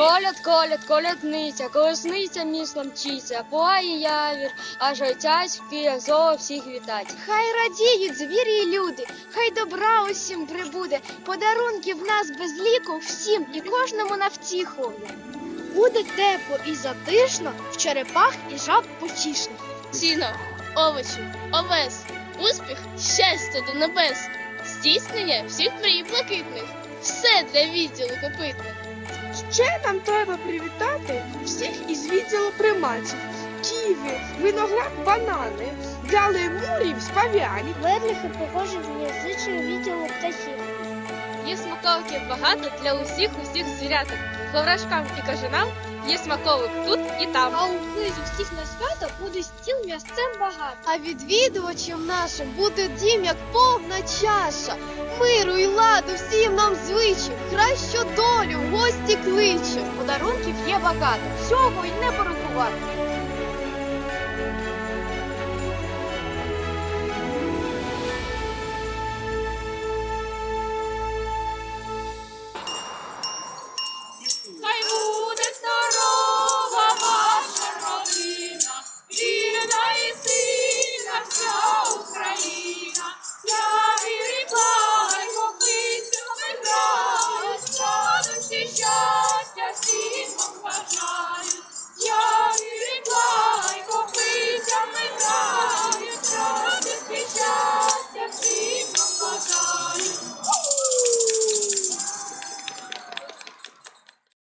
Коляд, коляд, колядниця, колесниця міцно мчиться, полає явір, аж отець впіє зо всіх вітать. Хай радіють звірі і люди, хай добра усім прибуде, подарунків в нас без ліку всім і кожному на втіху. Буде тепло і затишно, в черепах і жаб потішно. Сіно, овочі, овес, успіх, щастя до небес, здійснення всіх мрій блакитних, все для відділу копитних. Ще нам треба привітати всіх із відділу приматів. Ківі, виноград, банани, для лемурів з пав'янів. Лерлихи похожі в язичі відділу птахів. Є смаковиків багато для усіх усіх звіряток. Ховрашкам і кажанам є смаковик тут і там. А у книзі всіх на свято буде стіл м'ясцем багато. А відвідувачам нашим буде дім, як повна чаша. Миру і ладу всім нам звичай, кращу долю гості кличе. Подарунків є багато, всього й не порахувати.